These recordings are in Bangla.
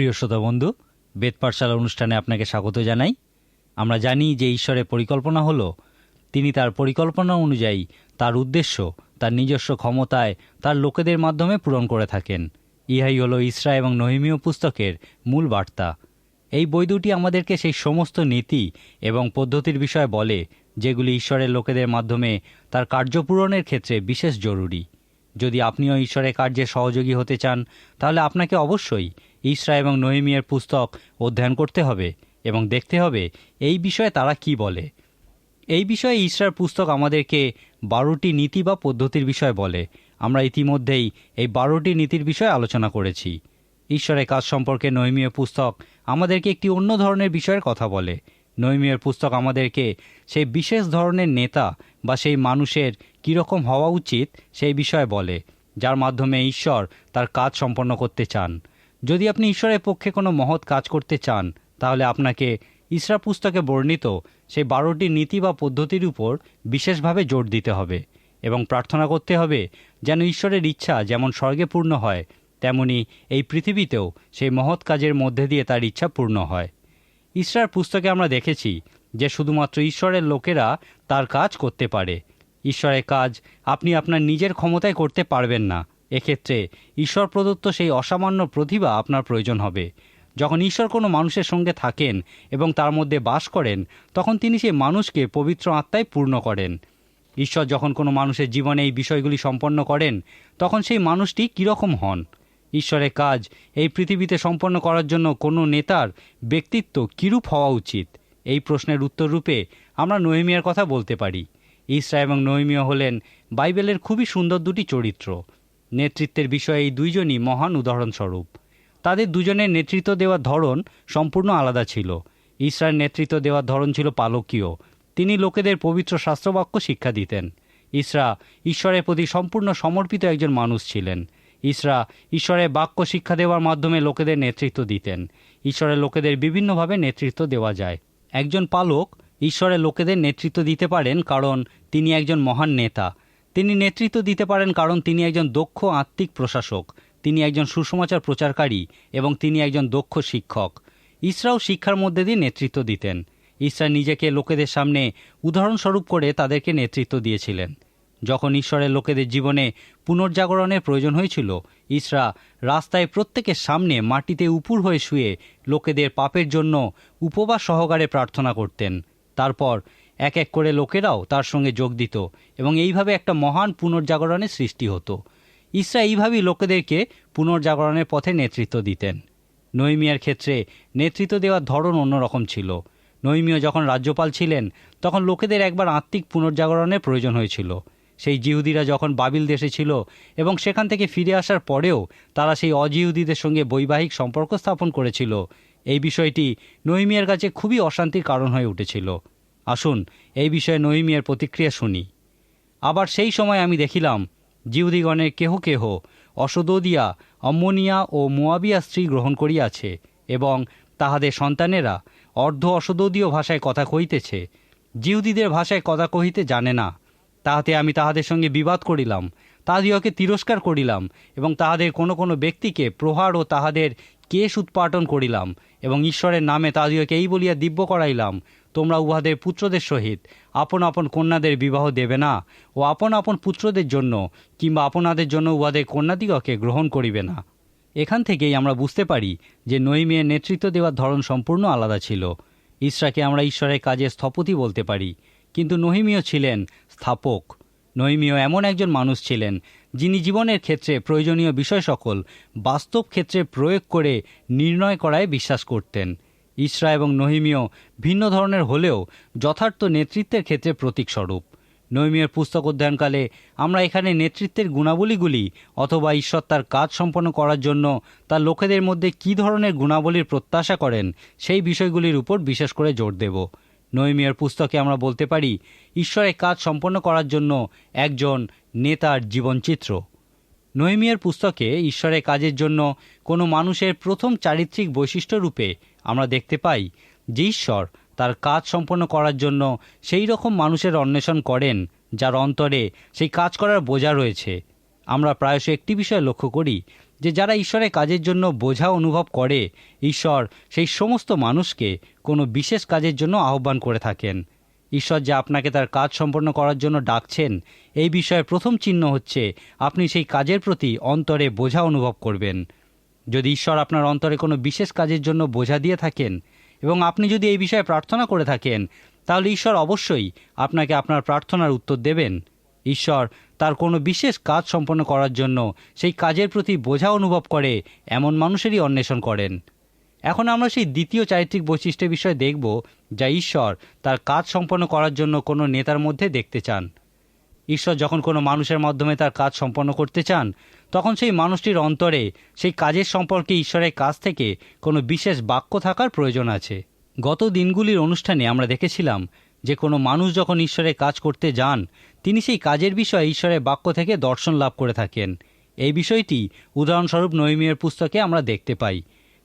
প্রিয় শ্রোতা বন্ধু, বেদ অনুষ্ঠানে আপনাকে স্বাগত জানাই। আমরা জানি যে ঈশ্বরের পরিকল্পনা হলো, তিনি তার পরিকল্পনা অনুযায়ী তার উদ্দেশ্য, তার নিজস্ব ক্ষমতায় তার লোকেদের মাধ্যমে পূরণ করে থাকেন। ইহাই হলো ইসরা এবং নহিমীয় পুস্তকের মূল বার্তা। এই বই দুটি আমাদেরকে সেই সমস্ত নীতি এবং পদ্ধতির বিষয়ে বলে, যেগুলি ঈশ্বরের লোকেদের মাধ্যমে তার কার্যপূরণের ক্ষেত্রে বিশেষ জরুরি। যদি আপনিও ঈশ্বরের কার্যে সহযোগী হতে চান, তাহলে আপনাকে অবশ্যই ইসরা এবং নহিমিয়ের পুস্তক অধ্যয়ন করতে হবে এবং দেখতে হবে এই বিষয়ে তারা কি বলে। এই বিষয়ে ইসরার পুস্তক আমাদেরকে বারোটি নীতি বা পদ্ধতির বিষয় বলে। আমরা ইতিমধ্যেই এই বারোটি নীতির বিষয়ে আলোচনা করেছি। ঈশ্বরের কাজ সম্পর্কে নৈমীয় পুস্তক আমাদেরকে একটি অন্য ধরনের বিষয়ের কথা বলে। নৈমীয় পুস্তক আমাদেরকে সেই বিশেষ ধরনের নেতা বা সেই মানুষের কীরকম হওয়া উচিত সেই বিষয়ে বলে, যার মাধ্যমে ঈশ্বর তার কাজ সম্পন্ন করতে চান। যদি আপনি ঈশ্বরের পক্ষে কোনো মহৎ কাজ করতে চান, তাহলে আপনাকে ইসরা পুস্তকে বর্ণিত সেই বারোটি নীতি বা পদ্ধতির উপর বিশেষভাবে জোর দিতে হবে এবং প্রার্থনা করতে হবে যেন ঈশ্বরের ইচ্ছা যেমন স্বর্গে পূর্ণ হয়, তেমনি এই পৃথিবীতেও সেই মহৎ কাজের মধ্যে দিয়ে তার ইচ্ছা পূর্ণ হয়। ইসরার পুস্তকে আমরা দেখেছি যে শুধুমাত্র ঈশ্বরের লোকেরা তার কাজ করতে পারে। ঈশ্বরের কাজ আপনি আপনার নিজের ক্ষমতায় করতে পারবেন না। এক্ষেত্রে ঈশ্বর প্রদত্ত সেই অসামান্য প্রতিভা আপনার প্রয়োজন হবে। যখন ঈশ্বর কোনো মানুষের সঙ্গে থাকেন এবং তার মধ্যে বাস করেন, তখন তিনি সেই মানুষকে পবিত্র আত্মায় পূর্ণ করেন। ঈশ্বর যখন কোনো মানুষের জীবনে এই বিষয়গুলি সম্পন্ন করেন, তখন সেই মানুষটি কীরকম হন? ঈশ্বরের কাজ এই পৃথিবীতে সম্পন্ন করার জন্য কোনো নেতার ব্যক্তিত্ব কীরূপ হওয়া উচিত? এই প্রশ্নের উত্তর রূপে আমরা নহিমিয়ার কথা বলতে পারি। ইসরা এবং নহিমিয়া হলেন বাইবেলের খুবই সুন্দর দুটি চরিত্র। নেতৃত্বের বিষয়ে এই দুইজনই মহান উদাহরণস্বরূপ। তাদের দুজনের নেতৃত্ব দেওয়ার ধরন সম্পূর্ণ আলাদা ছিল। ইসরার নেতৃত্ব দেওয়ার ধরন ছিল পালকীয়। তিনি লোকেদের পবিত্র শাস্ত্রবাক্য শিক্ষা দিতেন। ইসরা ঈশ্বরের প্রতি সম্পূর্ণ সমর্পিত একজন মানুষ ছিলেন। ইসরা ঈশ্বরের বাক্য শিক্ষা দেওয়ার মাধ্যমে লোকেদের নেতৃত্ব দিতেন। ঈশ্বরের লোকেদের বিভিন্নভাবে নেতৃত্ব দেওয়া যায়। একজন পালক ঈশ্বরের লোকেদের নেতৃত্ব দিতে পারেন কারণ তিনি একজন মহান নেতা। তিনি নেতৃত্ব দিতে পারেন কারণ তিনি একজন দক্ষ আত্মিক প্রশাসক। তিনি একজন সুসমাচার প্রচারকারী এবং তিনি একজন দক্ষ শিক্ষক। ইসরাও শিক্ষার মধ্যে দিয়ে নেতৃত্ব দিতেন। ইসরা নিজেকে লোকেদের সামনে উদাহরণস্বরূপ করে তাদেরকে নেতৃত্ব দিয়েছিলেন। যখন ঈশ্বরের লোকেদের জীবনে পুনর্জাগরণের প্রয়োজন হয়েছিল, ইসরা রাস্তায় প্রত্যেকের সামনে মাটিতে উপুর হয়ে শুয়ে লোকেদের পাপের জন্য উপবাস সহকারে প্রার্থনা করতেন। তারপর এক এক করে লোকেরাও তার সঙ্গে যোগ দিত এবং এইভাবে একটা মহান পুনর্জাগরণের সৃষ্টি হতো। ইসরা এইভাবেই লোকেদেরকে পুনর্জাগরণের পথে নেতৃত্ব দিতেন। নৈমিয়ার ক্ষেত্রে নেতৃত্ব দেওয়ার ধরন অন্যরকম ছিল। নৈমীয় যখন রাজ্যপাল ছিলেন, তখন লোকেদের একবার আত্মিক পুনর্জাগরণের প্রয়োজন হয়েছিল। সেই জিহুদিরা যখন বাবিল দেশে ছিল এবং সেখান থেকে ফিরে আসার পরেও তারা সেই অজিহুদিদের সঙ্গে বৈবাহিক সম্পর্ক স্থাপন করেছিল, এই বিষয়টি নৈমিয়ার কাছে খুবই অশান্তির কারণ হয়ে উঠেছিল। আসুন, এই বিষয়ে নহিমিয়ার প্রতিক্রিয়া শুনি। আবার সেই সময় আমি দেখিলাম জিহুদিগণের কেহ কেহ অসদোদিয়া, অম্মনিয়া ও মোয়াবিয়া স্ত্রী গ্রহণ করিয়াছে এবং তাহাদের সন্তানেরা অর্ধ অসদোদীয় ভাষায় কথা কহিতেছে। জিহুদিদের ভাষায় কথা কহিতে জানে না। তাহাতে আমি তাহাদের সঙ্গে বিবাদ করিলাম তাহাদিওকে তিরস্কার করিলাম এবং তাহাদের কোনো কোনো ব্যক্তিকে প্রহার ও তাহাদের কেশ উৎপাটন করিলাম এবং ঈশ্বরের নামে তাহাদিওকে এই বলিয়া দিব্য করাইলাম। তোমরা উহাদের পুত্রদের সহিত আপন আপন কন্যাদের বিবাহ দেবে না ও আপন আপন পুত্রদের জন্য কিংবা আপনাদের জন্য উহাদের কন্যাদিগকে গ্রহণ করিবে না। এখান থেকেই আমরা বুঝতে পারি যে নৈমেয়ের নেতৃত্ব দেওয়ার ধরন সম্পূর্ণ আলাদা ছিল। ইসরাকে আমরা ঈশ্বরের কাজে স্থপতি বলতে পারি, কিন্তু নহিমীয় ছিলেন স্থাপক। নহিমীয় এমন একজন মানুষ ছিলেন যিনি জীবনের ক্ষেত্রে প্রয়োজনীয় বিষয় সকল বাস্তব ক্ষেত্রে প্রয়োগ করে নির্ণয় করায় বিশ্বাস করতেন। ইসরা এবং নহিমীয় ভিন্ন ধরনের হলেও যথার্থ নেতৃত্বের ক্ষেত্রে প্রতীকস্বরূপ। নৈমীয়ের পুস্তক অধ্যয়নকালে আমরা এখানে নেতৃত্বের গুণাবলীগুলি অথবা ঈশ্বর তার কাজ সম্পন্ন করার জন্য তার লোকেদের মধ্যে কী ধরনের গুণাবলীর প্রত্যাশা করেন সেই বিষয়গুলির উপর বিশেষ করে জোর দেব। নৈমিয়ার পুস্তকে আমরা বলতে পারি, ঈশ্বরের কাজ সম্পন্ন করার জন্য একজন নেতার জীবনচিত্র। নৈমিয়ার পুস্তকে ঈশ্বরের কাজের জন্য কোনো মানুষের প্রথম চারিত্রিক বৈশিষ্ট্য রূপে আমরা দেখতে পাই যে ঈশ্বর তার কাজ সম্পন্ন করার জন্য সেই রকম মানুষের অন্বেষণ করেন, যার অন্তরে সেই কাজ করার বোঝা রয়েছে। আমরা প্রায়শ একটি বিষয় লক্ষ্য করি যে যারা ঈশ্বরের কাজের জন্য বোঝা অনুভব করে, ঈশ্বর সেই সমস্ত মানুষকে কোনো বিশেষ কাজের জন্য আহ্বান করে থাকেন। ঈশ্বর যে আপনাকে তার কাজ সম্পন্ন করার জন্য ডাকছেন, এই বিষয়ে প্রথম চিহ্ন হচ্ছে আপনি সেই কাজের প্রতি অন্তরে বোঝা অনুভব করবেন। যদি ঈশ্বর আপনার অন্তরে কোনো বিশেষ কাজের জন্য বোঝা দিয়ে থাকেন এবং আপনি যদি এই বিষয়ে প্রার্থনা করে থাকেন, তাহলে ঈশ্বর অবশ্যই আপনাকে আপনার প্রার্থনার উত্তর দেবেন। ঈশ্বর তার কোনো বিশেষ কাজ সম্পন্ন করার জন্য সেই কাজের প্রতি বোঝা অনুভব করে, এমন মানুষেরই অন্বেষণ করেন। এখন আমরা সেই দ্বিতীয় চারিত্রিক বৈশিষ্ট্যের বিষয়ে দেখব, যা ঈশ্বর তার কাজ সম্পন্ন করার জন্য কোনো নেতার মধ্যে দেখতে চান। ঈশ্বর যখন কোনো মানুষের মাধ্যমে তার কাজ সম্পন্ন করতে চান তখন সেই মানুষটির অন্তরে সেই কাজের সম্পর্কে ঈশ্বরের কাছ থেকে কোনো বিশেষ বাক্য থাকার প্রয়োজন আছে। গত দিনগুলির অনুষ্ঠানে আমরা দেখেছিলাম যে কোনো মানুষ যখন ঈশ্বরের কাজ করতে যান, তিনি সেই কাজের বিষয়ে ঈশ্বরের বাক্য থেকে দর্শন লাভ করে থাকেন। এই বিষয়টি উদাহরণস্বরূপ নৈমিয়ের পুস্তকে আমরা দেখতে পাই।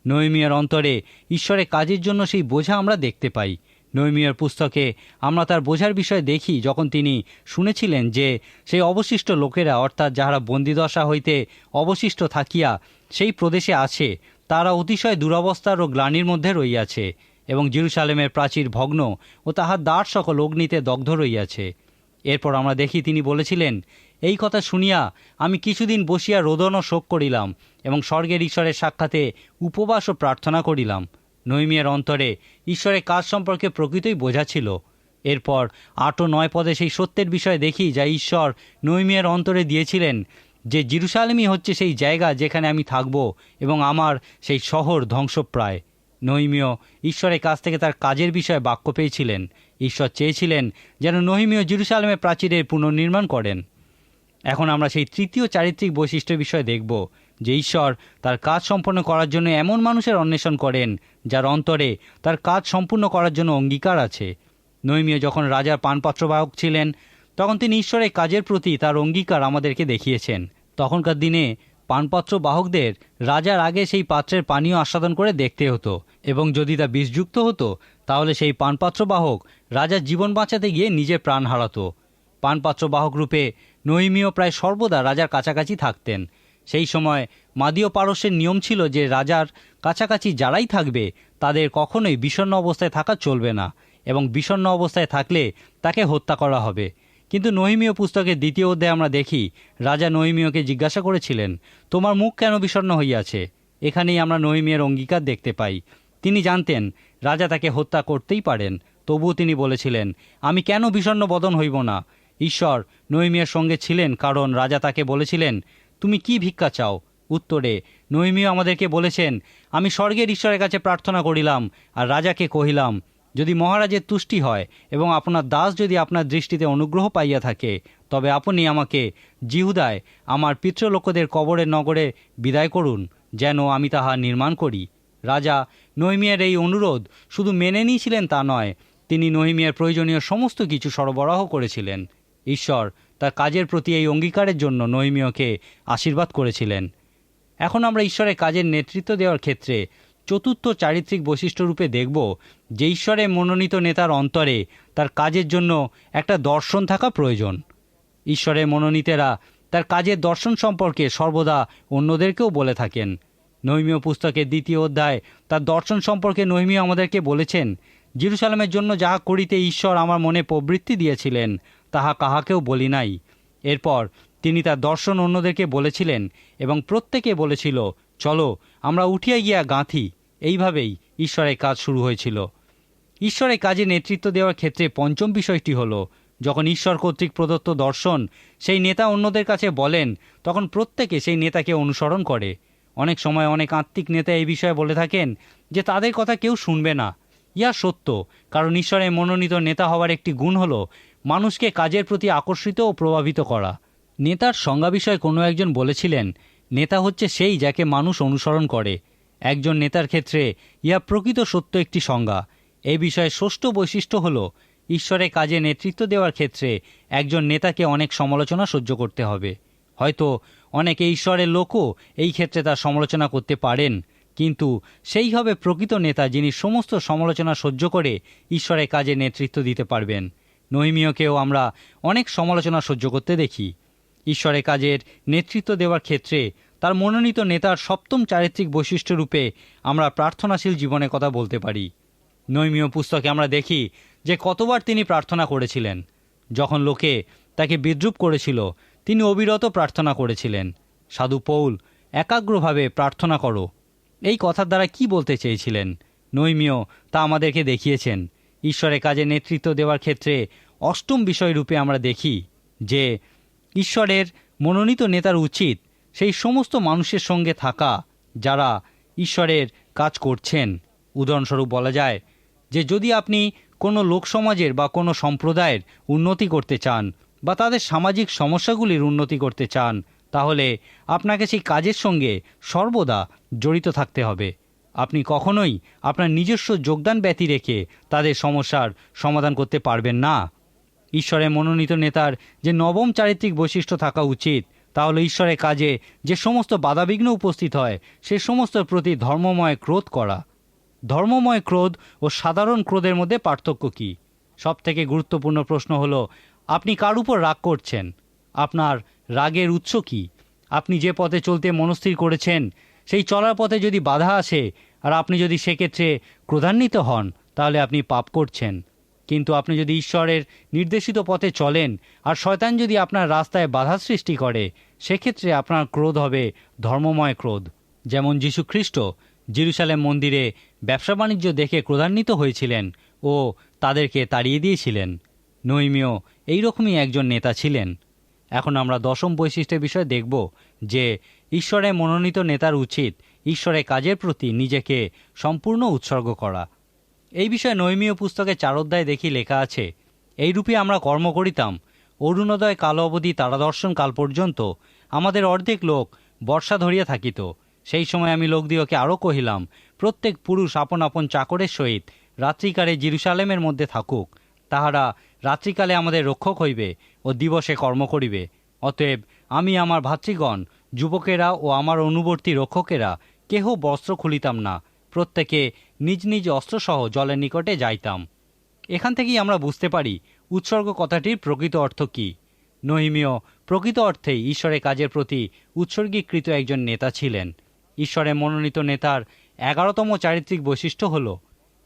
নৈমিয়ার অন্তরে ঈশ্বরের কাজের জন্য সেই বোঝা আমরা দেখতে পাই। নৈমিয়ার পুস্তকে। আমরা তার বোঝার বিষয়ে দেখি যখন তিনি শুনেছিলেন যে সেই অবশিষ্ট লোকেরা, অর্থাৎ যাহারা বন্দিদশা হইতে অবশিষ্ট থাকিয়া সেই প্রদেশে আছে, তারা অতিশয় দুরবস্থার ও গ্লানির মধ্যে রইয়াছে এবং জিরুসালেমের প্রাচীর ভগ্ন ও তাহার দ্বার সকল অগ্নিতে দগ্ধ রইয়াছে। এরপর আমরা দেখি তিনি বলেছিলেন, এই কথা শুনিয়া আমি কিছুদিন বসিয়া রোদন ও শোক করিলাম এবং স্বর্গের ঈশ্বরের সাক্ষাতে উপবাস ও প্রার্থনা করিলাম। নৈমিয়ার অন্তরে ঈশ্বরের কাজ সম্পর্কে প্রকৃতই বোঝা ছিল। এরপর আট ও নয় পদে সেই সত্যের বিষয়ে দেখি যা ঈশ্বর নৈমিয়ার অন্তরে দিয়েছিলেন, যে জিরুসালেমই হচ্ছে সেই জায়গা যেখানে আমি থাকব এবং আমার সেই শহর ধ্বংসপ্রায়। নৈমীয় ঈশ্বরের কাছ থেকে তার কাজের বিষয়ে বাক্য পেয়েছিলেন। ঈশ্বর চেয়েছিলেন যেন নহিমীয় জিরুসালামের প্রাচীরের পুনর্নির্মাণ করেন। এখন আমরা সেই তৃতীয় চারিত্রিক বৈশিষ্ট্যের বিষয়ে দেখব। যে ঈশ্বর তার কাজ সম্পন্ন করার জন্য এমন মানুষের অন্বেষণ করেন, যার অন্তরে তার কাজ সম্পূর্ণ করার জন্য অঙ্গীকার আছে। নৈমীয় যখন রাজার পানপত্রবাহক ছিলেন, তখন তিনি ঈশ্বরের কাজের প্রতি তার অঙ্গীকার আমাদেরকে দেখিয়েছেন। তখনকার দিনে পানপত্র বাহকদের রাজার আগে সেই পাত্রের পানীয় আস্বাদন করে দেখতে হতো এবং যদি তা বিষযুক্ত হতো, তাহলে সেই পানপাত্র বাহক রাজার জীবন বাঁচাতে গিয়ে নিজের প্রাণ হারাতো। পানপাত্র বাহক রূপে নৈমীয় প্রায় সর্বদা রাজার কাছাকাছি থাকতেন। সেই সময় মাদীয় পারস্যের নিয়ম ছিল যে রাজার কাছাকাছি যারাই থাকবে, তাদের কখনোই বিষণ্ণ অবস্থায় থাকা চলবে না এবং বিষণ্ণ অবস্থায় থাকলে তাকে হত্যা করা হবে। কিন্তু নহিমীয় পুস্তকের দ্বিতীয় অধ্যায়ে আমরা দেখি, রাজা নহিমীয়কে জিজ্ঞাসা করেছিলেন, তোমার মুখ কেন বিষণ্ণ হইয়াছে? এখানেই আমরা নহিমিয়ার অঙ্গীকার দেখতে পাই। তিনি জানতেন, রাজা তাকে হত্যা করতেই পারেন। তবুও তিনি বলেছিলেন, আমি কেন বিষণ্ণ বদন হইব না? ঈশ্বর নহিমিয়ার সঙ্গে ছিলেন কারণ রাজা তাকে বলেছিলেন তুমি কি ভিক্ষা চাও? উত্তরে নহিমিয় আমাদেরকে বলেছেন, আমি স্বর্গের ঈশ্বরের কাছে প্রার্থনা করিলাম, আর রাজাকে কহিলাম, যদি মহারাজের তুষ্টি হয় এবং আপনার দাস যদি আপনার দৃষ্টিতে অনুগ্রহ পাইয়া থাকে, তবে আপনি আমাকে, জিহুদায়, আমার পিতৃলোকদের কবরের নগরে বিদায় করুন, যেন আমি তাহা নির্মাণ করি। রাজা, নৈমিয়ার এই অনুরোধ শুধু মেনে নিয়েছিলেন তা নয়, তিনি নহিমিয়ার প্রয়োজনীয় সমস্ত কিছু সরবরাহ করেছিলেন। ঈশ্বর তার কাজের প্রতি এই অঙ্গীকারের জন্য নৈমীয়কে আশীর্বাদ করেছিলেন। এখন আমরা ঈশ্বরের কাজের নেতৃত্ব দেওয়ার ক্ষেত্রে চতুর্থ চারিত্রিক বৈশিষ্ট্য রূপে দেখব যে ঈশ্বরের মনোনীত নেতার অন্তরে তার কাজের জন্য একটা দর্শন থাকা প্রয়োজন। ঈশ্বরের মনোনীতেরা তার কাজের দর্শন সম্পর্কে সর্বদা অন্যদেরকেও বলে থাকেন। নৈমীয় পুস্তকের দ্বিতীয় অধ্যায় তার দর্শন সম্পর্কে নৈমীয় আমাদেরকে বলেছেন, জিরুসালামের জন্য যাহা করিতে ঈশ্বর আমার মনে প্রবৃত্তি দিয়েছিলেন তাহা কাহাকেও বলি নাই। এরপর তিনি তার দর্শন অন্যদেরকে বলেছিলেন এবং প্রত্যেকে বলেছিল, চলো, আমরা উঠিয়া গিয়া গাঁথি। এইভাবেই ঈশ্বরের কাজ শুরু হয়েছিল। ঈশ্বরের কাজে নেতৃত্ব দেওয়ার ক্ষেত্রে পঞ্চম বিষয়টি হল, যখন ঈশ্বর কর্তৃক প্রদত্ত দর্শন সেই নেতা অন্যদের কাছে বলেন, তখন প্রত্যেকে সেই নেতাকে অনুসরণ করে। অনেক সময় অনেক আত্মিক নেতা এই বিষয়ে বলে থাকেন যে, তাদের কথা কেউ শুনবে না। ইয়া সত্য, কারণ ঈশ্বরের মনোনীত নেতা হওয়ার একটি গুণ হল মানুষকে কাজের প্রতি আকর্ষিত ও প্রভাবিত করা। নেতার সংজ্ঞা বিষয়ে কোনো একজন বলেছিলেন, নেতা হচ্ছে সেই যাকে মানুষ অনুসরণ করে। একজন নেতার ক্ষেত্রে ইহা প্রকৃত সত্য একটি সংজ্ঞা। এই বিষয়ে ষষ্ঠ বৈশিষ্ট্য হল ঈশ্বরের কাজে নেতৃত্ব দেওয়ার ক্ষেত্রে একজন নেতাকে অনেক সমালোচনা সহ্য করতে হবে। হয়তো অনেক ঈশ্বরের লোকও এই ক্ষেত্রে তার সমালোচনা করতে পারেন, কিন্তু সেই হবে প্রকৃত নেতা যিনি সমস্ত সমালোচনা সহ্য করে ঈশ্বরের কাজে নেতৃত্ব দিতে পারবেন। নৈমীয়কেও আমরা অনেক সমালোচনা সহ্য করতে দেখি। ঈশ্বরের কাজের নেতৃত্ব দেওয়ার ক্ষেত্রে তার মনোনীত নেতার সপ্তম চারিত্রিক বৈশিষ্ট্য রূপে আমরা প্রার্থনাশীল জীবনের কথা বলতে পারি। নৈমীয় পুস্তকে আমরা দেখি যে কতবার তিনি প্রার্থনা করেছিলেন। যখন লোকে তাকে বিদ্রুপ করেছিল, তিনি অবিরত প্রার্থনা করেছিলেন। সাধু পৌল, একাগ্রভাবে প্রার্থনা করো। এই কথার দ্বারা কি বলতে চেয়েছিলেন? নৈমীয় তা আমাদেরকে দেখিয়েছেন। ঈশ্বরের কাজে নেতৃত্ব দেওয়ার ক্ষেত্রে অষ্টম বিষয় রূপে আমরা দেখি যে ঈশ্বরের মনোনীত নেতার উচিত সেই সমস্ত মানুষের সঙ্গে থাকা যারা ঈশ্বরের কাজ করছেন। উদাহরণস্বরূপ বলা যায় যে যদি আপনি কোনো লোকসমাজের বা কোনো সম্প্রদায়ের উন্নতি করতে চান বা তাদের সামাজিক সমস্যাগুলির উন্নতি করতে চান, তাহলে আপনাকে সেই কাজের সঙ্গে সর্বদা জড়িত থাকতে হবে। আপনি কখনোই আপনার নিজস্ব যোগদান ব্যতি রেখে তাদের সমস্যার সমাধান করতে পারবেন না। ঈশ্বরের মনোনীত নেতার যে নবম চারিত্রিক বৈশিষ্ট্য থাকা উচিত তাহলে ঈশ্বরের কাজে যে সমস্ত বাধাবিঘ্ন উপস্থিত হয়, সে সমস্ত প্রতি ধর্মময় ক্রোধ করা। ধর্মময় ক্রোধ ও সাধারণ ক্রোধের মধ্যে পার্থক্য কী? সবথেকে গুরুত্বপূর্ণ প্রশ্ন হলো, আপনি কার উপর রাগ করছেন? আপনার রাগের উৎস কী? আপনি যে পথে চলতে মনস্থির করেছেন সেই চলার পথে যদি বাধা আসে, আর আপনি যদি সেক্ষেত্রে ক্রোধান্বিত হন, তাহলে আপনি পাপ করছেন। কিন্তু আপনি যদি ঈশ্বরের নির্দেশিত পথে চলেন, আর শয়তান যদি আপনার রাস্তায় বাধা সৃষ্টি করে, সেক্ষেত্রে আপনার ক্রোধ হবে ধর্মময় ক্রোধ। যেমন যীশু খ্রিস্ট জেরুসালেম মন্দিরে ব্যবসা বাণিজ্য দেখে ক্রোধান্বিত হয়েছিলেন ও তাদেরকে তাড়িয়ে দিয়েছিলেন। নৈমীয় এইরকমই একজন নেতা ছিলেন। এখন আমরা দশম বৈশিষ্ট্যের বিষয়ে দেখব যে ঈশ্বরের মনোনীত নেতার উচিত ঈশ্বরের কাজের প্রতি নিজেকে সম্পূর্ণ উৎসর্গ করা। এই বিষয়ে নৈমীয় পুস্তকে চার অধ্যায় দেখি লেখা আছে, এইরূপে আমরা কর্ম করিতাম। অরুণোদয় কাল অবধি তারাদর্শন কাল পর্যন্ত আমাদের অর্ধেক লোক বর্ষা ধরিয়া থাকিত। সেই সময় আমি লোকদিওকে আরও কহিলাম, প্রত্যেক পুরুষ আপন আপন চাকরের সহিত রাত্রিকালে জিরুসালেমের মধ্যে থাকুক। তাহারা রাত্রিকালে আমাদের রক্ষক হইবে ও দিবসে কর্ম করিবে। অতএব আমি আমার ভাতৃগণ যুবকেরা ও আমার অনুবর্তী রক্ষকেরা, কেহ বস্ত্র খুলিতাম না। প্রত্যেকে নিজ নিজ অস্ত্রসহ জলের নিকটে যাইতাম। এখান থেকেই আমরা বুঝতে পারি উৎসর্গ কথাটির প্রকৃত অর্থ কী। নহিমীয়, প্রকৃত অর্থেই ঈশ্বরের কাজের প্রতি উৎসর্গীকৃত একজন নেতা ছিলেন। ঈশ্বরের মনোনীত নেতার এগারোতম চারিত্রিক বৈশিষ্ট্য হল,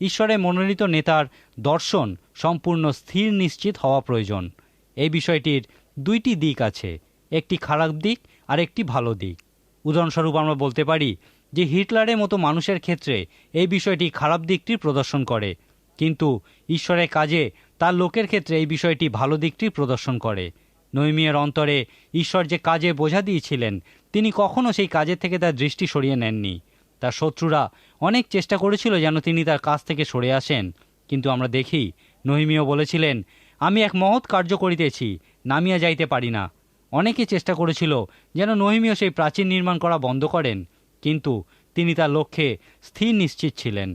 ঈশ্বরের মনোনীত নেতার দর্শন সম্পূর্ণ স্থির নিশ্চিত হওয়া প্রয়োজন। এই বিষয়টির দুইটি দিক আছে। একটি খারাপ দিক আর একটি ভালো দিক। উদাহরণস্বরূপ আমরা বলতে পারি যে হিটলারের মতো মানুষের ক্ষেত্রে এই বিষয়টি খারাপ দিকটির প্রদর্শন করে। কিন্তু ঈশ্বরের কাজে তার লোকের ক্ষেত্রে এই বিষয়টি ভালো দিকটি প্রদর্শন করে। নৈমিয়ের অন্তরে ঈশ্বর যে কাজে বোঝা দিয়েছিলেন, তিনি কখনও সেই কাজের থেকে তার দৃষ্টি সরিয়ে নেননি। তার শত্রুরা অনেক চেষ্টা করেছিল যেন তিনি তার কাছ থেকে সরে আসেন। কিন্তু আমরা দেখি নহিমীয় বলেছিলেন, আমি এক মহৎ কার্য করিতেছি, নামিয়া যাইতে পারি না। অনেকে চেষ্টা করেছিল যেন নহিমীয় সেই প্রাচীন নির্মাণ করা বন্ধ করেন, কিন্তু তিনি তার লক্ষ্যে স্থির নিশ্চিত ছিলেন।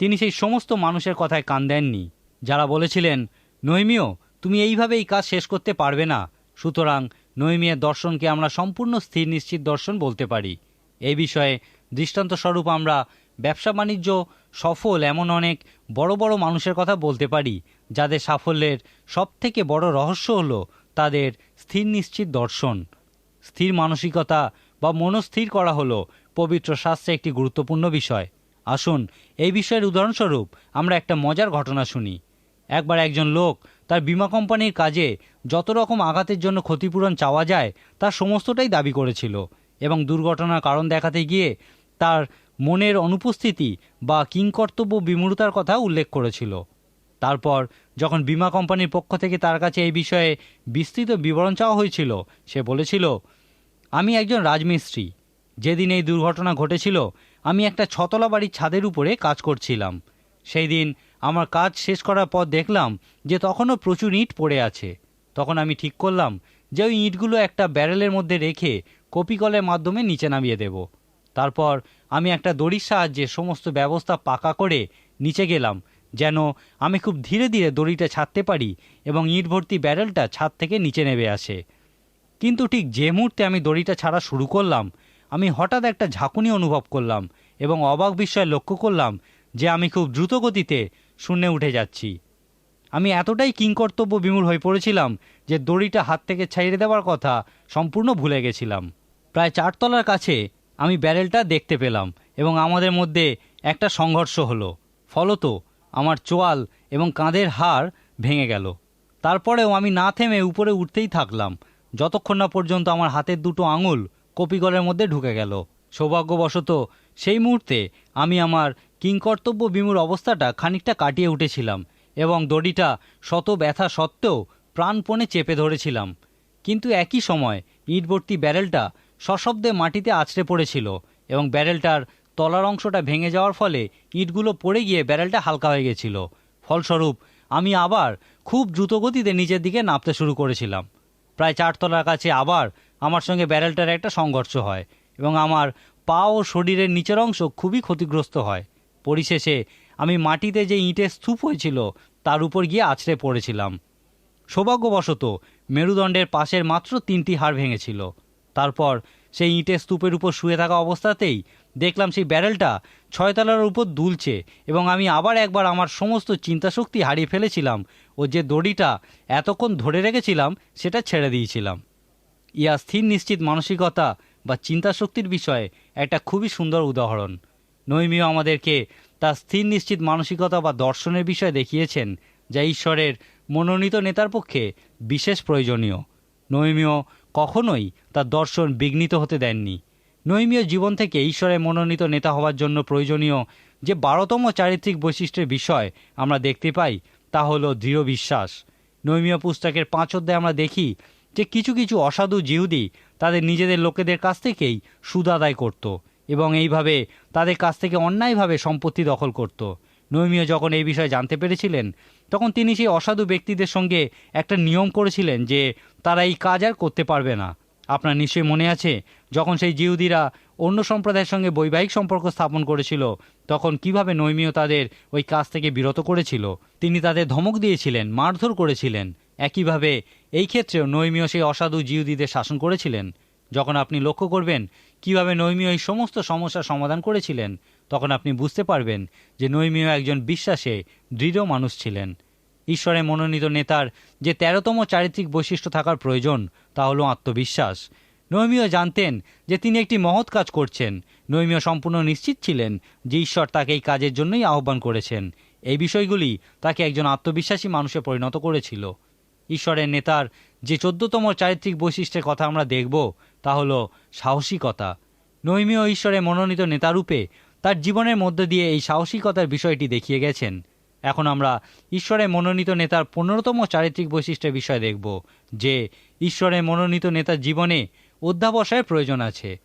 তিনি সেই সমস্ত মানুষের কথায় কান দেননি, যারা বলেছিলেন নৈমীয় তুমি এইভাবে এই কাজ শেষ করতে পারবে না। সুতরাং নৈমিয়ের দর্শনকে আমরা সম্পূর্ণ স্থির নিশ্চিত দর্শন বলতে পারি। এই বিষয়ে দৃষ্টান্তস্বরূপ আমরা ব্যবসা বাণিজ্য সফল এমন অনেক বড় বড় মানুষের কথা বলতে পারি, যাদের সাফল্যের সবথেকে বড় রহস্য হলো তাদের স্থির নিশ্চিত দর্শন, স্থির মানসিকতা বা মনস্থির করা হলো পবিত্র শাস্ত্রে একটি গুরুত্বপূর্ণ বিষয়। আসুন, এই বিষয়ের উদাহরণস্বরূপ আমরা একটা মজার ঘটনা শুনি। একবার একজন লোক তার বিমা কোম্পানির কাজে যত রকম আঘাতের জন্য ক্ষতিপূরণ চাওয়া যায় তার সমস্তটাই দাবি করেছিল এবং দুর্ঘটনার কারণ দেখাতে গিয়ে তার মনের অনুপস্থিতি বা কিংকর্তব্য বিমূঢ়তার কথা উল্লেখ করেছিল। তারপর যখন বিমা কোম্পানির পক্ষ থেকে তার কাছে এই বিষয়ে বিস্তৃত বিবরণ চাওয়া হয়েছিল, সে বলেছিল, আমি একজন রাজমিস্ত্রি। যেদিন এই দুর্ঘটনা ঘটেছিল, আমি একটা ছতলা বাড়ির ছাদের উপরে কাজ করছিলাম। সেই দিন আমার কাজ শেষ করার পর দেখলাম যে তখনও প্রচুর ইট পড়ে আছে। তখন আমি ঠিক করলাম যে ওই ইঁটগুলো একটা ব্যারেলের মধ্যে রেখে কপিকলের মাধ্যমে নিচে নামিয়ে দেব। তারপর আমি একটা দড়ির সাহায্যে সমস্ত ব্যবস্থা পাকা করে নিচে গেলাম। যেন আমি খুব ধীরে ধীরে দড়িটা ছাড়তে পারি এবং ইট ভর্তি ব্যারেলটা ছাদ থেকে নিচে নেমে আসে। কিন্তু ঠিক যে মুহূর্তে আমি দড়িটা ছাড়া শুরু করলাম, আমি হঠাৎ একটা ঝাঁকুনি অনুভব করলাম এবং অবাক বিষয়ে লক্ষ্য করলাম যে আমি খুব দ্রুত গতিতে শূন্যে উঠে যাচ্ছি। আমি এতটাই কিংকর্তব্য বিমূল হয়ে পড়েছিলাম যে দড়িটা হাত থেকে ছাইড়ে দেওয়ার কথা সম্পূর্ণ ভুলে গেছিলাম। প্রায় চারতলার কাছে আমি ব্যারেলটা দেখতে পেলাম এবং আমাদের মধ্যে একটা সংঘর্ষ হলো। ফলত আমার চোয়াল এবং কাঁধের হাড় ভেঙে গেল। তারপরেও আমি না থেমে উপরে উঠতেই থাকলাম। যতক্ষণ না পর্যন্ত আমার হাতের দুটো আঙুল কপিগলের মধ্যে ঢুকে গেল। সৌভাগ্যবশত সেই মুহূর্তে আমি আমার কিংকর্তব্য বিমূর অবস্থাটা খানিকটা কাটিয়ে উঠেছিলাম এবং দড়িটা শত ব্যথা সত্ত্বেও প্রাণপণে চেপে ধরেছিলাম। কিন্তু একই সময় ইটভর্তি ব্যারেলটা সশব্দে মাটিতে আছড়ে পড়েছিল এবং ব্যারেলটার তলার অংশটা ভেঙে যাওয়ার ফলে ইটগুলো পড়ে গিয়ে ব্যারেলটা হালকা হয়ে গেছিল। ফলস্বরূপ, আমি আবার খুব দ্রুতগতিতে নিচের দিকে নামতে শুরু করেছিলাম। প্রায় চারতলার কাছে আবার আমার সঙ্গে ব্যারেলটার একটা সংঘর্ষ হয় এবং আমার পা ও শরীরের নিচের অংশ খুবই ক্ষতিগ্রস্ত হয়। পরিশেষে আমি মাটিতে যে ইঁটের স্তূপ হয়েছিল, তার উপর গিয়ে আছড়ে পড়েছিলাম। সৌভাগ্যবশত, মেরুদণ্ডের পাশের মাত্র তিনটি হাড় ভেঙেছিল। তারপর সেই ইঁটের স্তূপের উপর শুয়ে থাকা অবস্থাতেই দেখলাম সেই ব্যারেলটা ছয়তলার উপর দুলছে এবং আমি আবার একবার আমার সমস্ত চিন্তাশক্তি হারিয়ে ফেলেছিলাম ও যে দড়িটা এতক্ষণ ধরে রেখেছিলাম সেটা ছেড়ে দিয়েছিলাম। ইয়া স্থির নিশ্চিত মানসিকতা বা চিন্তাশক্তির বিষয়ে একটা খুবই সুন্দর উদাহরণ। নৈমীয় আমাদেরকে তার স্থির নিশ্চিত মানসিকতা বা দর্শনের বিষয়ে দেখিয়েছেন, যা ঈশ্বরের মনোনীত নেতার পক্ষে বিশেষ প্রয়োজনীয়। নৈমীয় কখনোই তার দর্শন বিঘ্নিত হতে দেননি। নৈমীয় জীবন থেকে ঈশ্বরের মনোনীত নেতা হওয়ার জন্য প্রয়োজনীয় যে বারোতম চারিত্রিক বৈশিষ্ট্যের বিষয় আমরা দেখতে পাই, তা হল দৃঢ় বিশ্বাস। নৈমীয় পুস্তকের পাঁচ অধ্যায়ে আমরা দেখি যে কিছু কিছু অসাধু জিহুদি তাদের নিজেদের লোকেদের কাছ থেকেই সুদ আদায় করত এবং এইভাবে তাদের কাছ থেকে অন্যায়ভাবে সম্পত্তি দখল করত। নৈমীয় যখন এই বিষয়ে জানতে পেরেছিলেন, তখন তিনি সেই অসাধু ব্যক্তিদের সঙ্গে একটা নিয়ম করেছিলেন যে তারা এই কাজ আর করতে পারবে না। আপনার নিশ্চয়ই মনে আছে, যখন সেই জিহুদিরা অন্য সম্প্রদায়ের সঙ্গে বৈবাহিক সম্পর্ক স্থাপন করেছিল, তখন কীভাবে নৈমীয় তাদের ওই কাজ থেকে বিরত করেছিল? তিনি তাদের ধমক দিয়েছিলেন, মারধর করেছিলেন। একইভাবে এই ক্ষেত্রেও নৈমীয় সেই অসাধু জিহুদিদের শাসন করেছিলেন। যখন আপনি লক্ষ্য করবেন কীভাবে নৈমীয় এই সমস্ত সমস্যার সমাধান করেছিলেন, তখন আপনি বুঝতে পারবেন যে নৈমীয় একজন বিশ্বাসে দৃঢ় মানুষ ছিলেন। ঈশ্বরের মনোনীত নেতার যে তেরোতম চারিত্রিক বৈশিষ্ট্য থাকার প্রয়োজন, তা হলো আত্মবিশ্বাস। নৈমীয় জানতেন যে তিনি একটি মহৎ কাজ করছেন। নৈমীয় সম্পূর্ণ নিশ্চিত ছিলেন যে ঈশ্বর তাকে এই কাজের জন্যই আহ্বান করেছেন। এই বিষয়গুলি তাকে একজন আত্মবিশ্বাসী মানুষে পরিণত করেছিল। ঈশ্বরের নেতার যে চোদ্দতম চারিত্রিক বৈশিষ্ট্যের কথা আমরা দেখব, তা হলো সাহসিকতা। নৈমীয় ঈশ্বরের মনোনীত নেতারূপে তার জীবনের মধ্য দিয়ে এই সাহসিকতার বিষয়টি দেখিয়ে গেছেন। এখন আমরা ঈশ্বরের মনোনীত নেতার পনেরোতম চারিত্রিক বৈশিষ্ট্যের বিষয় দেখব, যে ঈশ্বরের মনোনীত নেতার জীবনে অধ্যাবসায়ের প্রয়োজন আছে।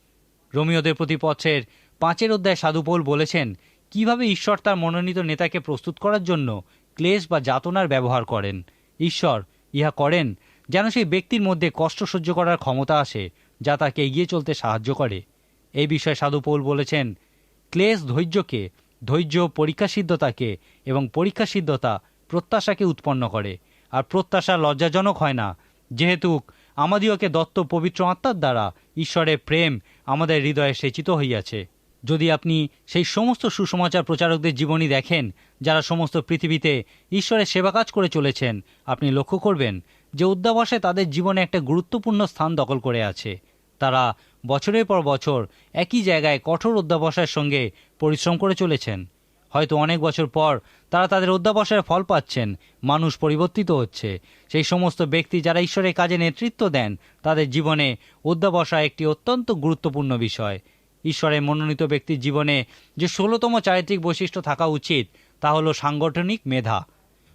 রোমিওদের প্রতি পত্রের পাঁচের অধ্যায় সাধুপোল বলেছেন, কীভাবে ঈশ্বর তার মনোনীত নেতাকে প্রস্তুত করার জন্য ক্লেশ বা যাতনার ব্যবহার করেন? ঈশ্বর ইহা করেন যেন সেই ব্যক্তির মধ্যে কষ্ট সহ্য করার ক্ষমতা আসে, যা তাকে এগিয়ে চলতে সাহায্য করে। এই বিষয়ে সাধুপৌল বলেছেন, ক্লেশ ধৈর্যকে ধৈর্য পরীক্ষাসিদ্ধতাকে এবং পরীক্ষাসিদ্ধতা প্রত্যাশাকে উৎপন্ন করে। আর প্রত্যাশা লজ্জাজনক হয় না। যেহেতু আমাদিওকে দত্ত পবিত্র আত্মার দ্বারা ঈশ্বরের প্রেম আমাদের হৃদয়ে সেচিত হইয়াছে। যদি আপনি সেই সমস্ত সুসমাচার প্রচারকদের জীবনী দেখেন, যারা সমস্ত পৃথিবীতে ঈশ্বরের সেবা কাজ করে চলেছেন, আপনি লক্ষ্য করবেন যে অধ্যাবাসে তাদের জীবনে একটা গুরুত্বপূর্ণ স্থান দখল করে আছে। তারা বছরের পর বছর একই জায়গায় কঠোর অধ্যাবসায়ের সঙ্গে পরিশ্রম করে চলেছেন। হয়তো অনেক বছর পর তারা তাদের অধ্যাবসায়ের ফল পাচ্ছেন। মানুষ পরিবর্তিত হচ্ছে। সেই সমস্ত ব্যক্তি যারা ঈশ্বরের কাজে নেতৃত্ব দেন, তাদের জীবনে অধ্যাবসা একটি অত্যন্ত গুরুত্বপূর্ণ বিষয়। ঈশ্বরের মনোনীত ব্যক্তির জীবনে যে ষোলোতম চারিত্রিক বৈশিষ্ট্য থাকা উচিত, তা হলো সাংগঠনিক মেধা।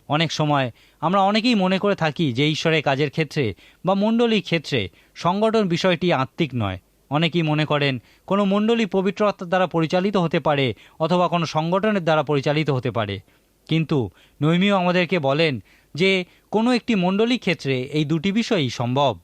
অনেক সময় আমরা অনেকেই মনে করে থাকি যে ঈশ্বরের কাজের ক্ষেত্রে বা মণ্ডলীর ক্ষেত্রে সংগঠন বিষয়টি আত্মিক নয়। অনেকেই মনে করেন কোনো মণ্ডলী পবিত্র আত্মার দ্বারা পরিচালিত হতে পারে অথবা কোনো সংগঠনের দ্বারা পরিচালিত হতে পারে। কিন্তু নৈমীয় আমাদেরকে বলেন যে কোনো একটি মণ্ডলী ক্ষেত্রে এই দুটি বিষয়ই সম্ভব।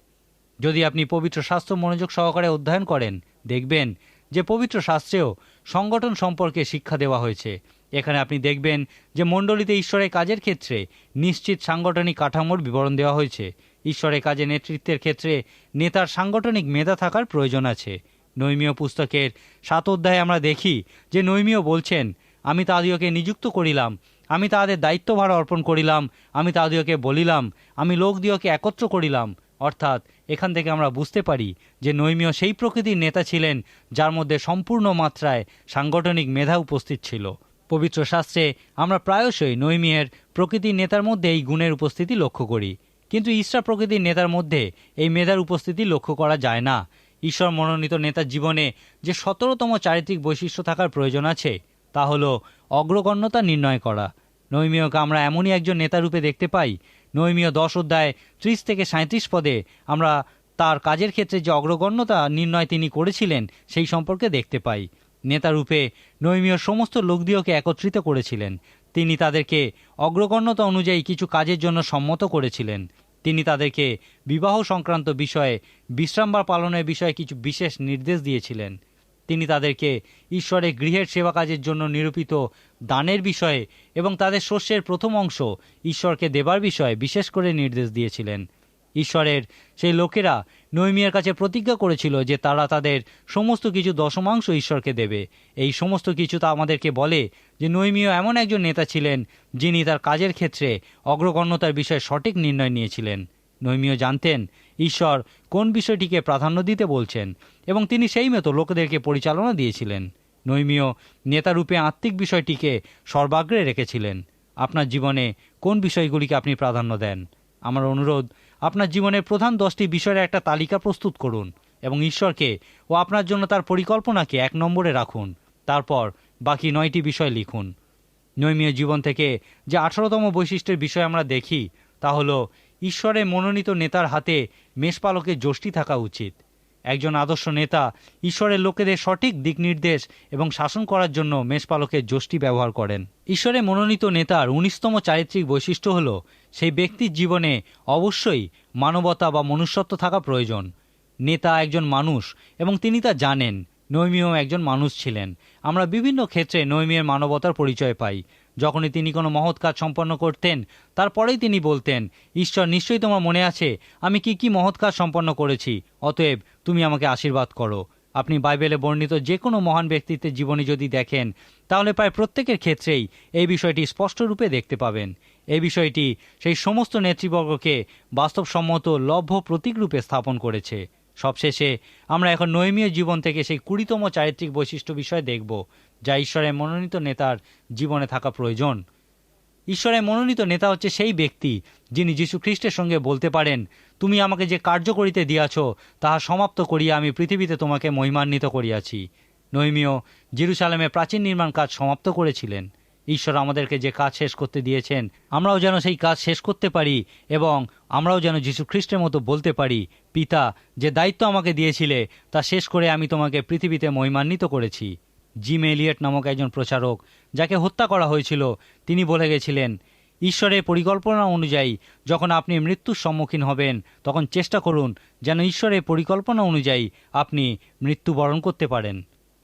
যদি আপনি পবিত্র শাস্ত্র মনোযোগ সহকারে অধ্যয়ন করেন, দেখবেন যে পবিত্র শাস্ত্রেও সংগঠন সম্পর্কে শিক্ষা দেওয়া হয়েছে। এখানে আপনি দেখবেন যে মণ্ডলীতে ঈশ্বরের কাজের ক্ষেত্রে নিশ্চিত সাংগঠনিক কাঠামোর বিবরণ দেওয়া হয়েছে। ঈশ্বরের কাজে নেতৃত্বের ক্ষেত্রে নেতার সাংগঠনিক মেধা থাকার প্রয়োজন আছে। নৈমীয় পুস্তকের সাত অধ্যায়ে আমরা দেখি যে নৈমীয় বলছেন, আমি তাদিওকে নিযুক্ত করিলাম, আমি তাহাদের দায়িত্বভার অর্পণ করিলাম, আমি তাদিওকে বলিলাম, আমি লোক দিওকে একত্র করিলাম। অর্থাৎ এখান থেকে আমরা বুঝতে পারি যে নৈমীয় সেই প্রকৃতির নেতা ছিলেন যার মধ্যে সম্পূর্ণ মাত্রায় সাংগঠনিক মেধা উপস্থিত ছিল। পবিত্র শাস্ত্রে আমরা প্রায়শই নৈমিয়ের প্রকৃতির নেতার মধ্যে এই গুণের উপস্থিতি লক্ষ্য করি। কিন্তু ঈশ্বর প্রকৃতির নেতার মধ্যে এই মেধার উপস্থিতি লক্ষ্য করা যায় না। ঈশ্বর মনোনীত নেতার জীবনে যে সতেরোতম চারিত্রিক বৈশিষ্ট্য থাকার প্রয়োজন আছে, তা হলো অগ্রগণ্যতা নির্ণয় করা। নৈমীয়কে আমরা এমনই একজন নেতা রূপে দেখতে পাই। নৈমীয় দশ অধ্যায় ত্রিশ থেকে সাঁত্রিশ পদে আমরা তার কাজের ক্ষেত্রে যে অগ্রগণ্যতা নির্ণয় তিনি করেছিলেন, সেই সম্পর্কে দেখতে পাই। নেতারূপে নৈমীয় সমস্ত লোকদিওকে একত্রিত করেছিলেন। তিনি তাদেরকে অগ্রগণ্যতা অনুযায়ী কিছু কাজের জন্য সম্মত করেছিলেন। তিনি তাদেরকে বিবাহ সংক্রান্ত বিষয়ে, বিশ্রামবার পালনের বিষয়ে কিছু বিশেষ নির্দেশ দিয়েছিলেন। তিনি তাদেরকে ঈশ্বরের গৃহের সেবা কাজের জন্য নিরূপিত দানের বিষয়ে এবং তাদের শস্যের প্রথম অংশ ঈশ্বরকে দেবার বিষয়ে বিশেষ করে নির্দেশ দিয়েছিলেন। ঈশ্বরের। সেই লোকেরা নৈমিয়ার কাছে প্রতিজ্ঞা করেছিল যে তারা তাদের সমস্ত কিছু দশমাংশ ঈশ্বরকে দেবে। এই সমস্ত কিছু তা আমাদেরকে বলে যে নৈমীয় এমন একজন নেতা ছিলেন যিনি তার কাজের ক্ষেত্রে অগ্রগণ্যতার বিষয়ে সঠিক নির্ণয় নিয়েছিলেন। নৈমীয় জানতেন, ঈশ্বর কোন বিষয়টিকে প্রাধান্য দিতে বলছেন এবং তিনি সেই মতো লোকেদেরকে পরিচালনা দিয়েছিলেন। নৈমীয় নেতারূপে আত্মিক বিষয়টিকে সর্বাগ্রে রেখেছিলেন। আপনার জীবনে কোন বিষয়গুলিকে আপনি প্রাধান্য দেন? আমার অনুরোধ আপনার জীবনের প্রধান দশটি বিষয়ের একটা তালিকা প্রস্তুত করুন এবং ঈশ্বরকে ও আপনার জন্য তার পরিকল্পনাকে এক নম্বরে রাখুন। তারপর বাকি নয়টি বিষয় লিখুন। নৈমীয় জীবন থেকে যে আঠারোতম বৈশিষ্ট্যের বিষয় আমরা দেখি, তা হল ঈশ্বরের মনোনীত নেতার হাতে মেষপালকের যষ্টি থাকা উচিত। একজন আদর্শ নেতা ঈশ্বরের লোকেদের সঠিক দিক নির্দেশ এবং শাসন করার জন্য মেষপালকের যষ্টি ব্যবহার করেন। ঈশ্বরের মনোনীত নেতার উনিশতম চারিত্রিক বৈশিষ্ট্য হল সেই ব্যক্তির জীবনে অবশ্যই মানবতা বা মনুষ্যত্ব থাকা প্রয়োজন। নেতা একজন মানুষ এবং তিনি তা জানেন। নৈমীয় একজন মানুষ ছিলেন। আমরা বিভিন্ন ক্ষেত্রে নৈমীয়ের মানবতার পরিচয় পাই। যখনই তিনি কোনো মহৎ কাজ সম্পন্ন করতেন, তারপরেই তিনি বলতেন, ঈশ্বর, নিশ্চয়ই তোমার মনে আছে, আমি কি কি মহৎ কাজ সম্পন্ন করেছি। অতএব তুমি আমাকে আশীর্বাদ করো। আপনি বাইবেলে বর্ণিত যে কোনো মহান ব্যক্তিত্বের জীবনী যদি দেখেন, তাহলে প্রায় প্রত্যেকের ক্ষেত্রেই এই বিষয়টি স্পষ্টরূপে দেখতে পাবেন। এই বিষয়টি সেই সমস্ত নেতৃবর্গকে বাস্তবসম্মত লভ্য প্রতীকরূপে স্থাপন করেছে। সবশেষে আমরা এখন নৈমীয় জীবন থেকে সেই কুড়িতম চারিত্রিক বৈশিষ্ট্য বিষয় দেখব, যা ঈশ্বরের মনোনীত নেতার জীবনে থাকা প্রয়োজন। ঈশ্বরের মনোনীত নেতা হচ্ছে সেই ব্যক্তি, যিনি যীশু খ্রিস্টের সঙ্গে বলতে পারেন, তুমি আমাকে যে কার্য করিতে দিয়াছ, তাহা সমাপ্ত করিয়া আমি পৃথিবীতে তোমাকে মহিমান্বিত করিয়াছি। নৈমীয়, জেরুসালেমে প্রাচীন নির্মাণ কাজ সমাপ্ত করেছিলেন। ঈশ্বর আমাদেরকে যে কাজ শেষ করতে দিয়েছেন, আমরাও যেন সেই কাজ শেষ করতে পারি এবং আমরাও যেন যীশু খ্রিস্টের মতো বলতে পারি, পিতা, যে দায়িত্ব আমাকে দিয়েছিলে, তা শেষ করে আমি তোমাকে পৃথিবীতে মহিমান্বিত করেছি। জিম এলিয়ট নামক একজন প্রচারক, যাকে হত্যা করা হয়েছিল, তিনি বলে গেছিলেন, ঈশ্বরের পরিকল্পনা অনুযায়ী, যখন আপনি মৃত্যুর সম্মুখীন হবেন, তখন চেষ্টা করুন যেন ঈশ্বরের পরিকল্পনা অনুযায়ী আপনি মৃত্যুবরণ করতে পারেন।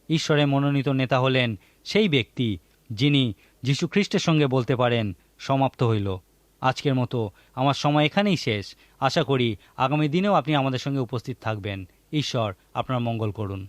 ঈশ্বরের মনোনীত নেতা হলেন সেই ব্যক্তি, যিনি যীশু খ্রিস্টের সঙ্গে বলতে পারেন, সমাপ্ত হইল। আজকের মতো আমার সময় এখানেই শেষ। আশা করি আগামী দিনেও আপনি আমাদের সঙ্গে উপস্থিত থাকবেন। ঈশ্বর আপনার মঙ্গল করুন।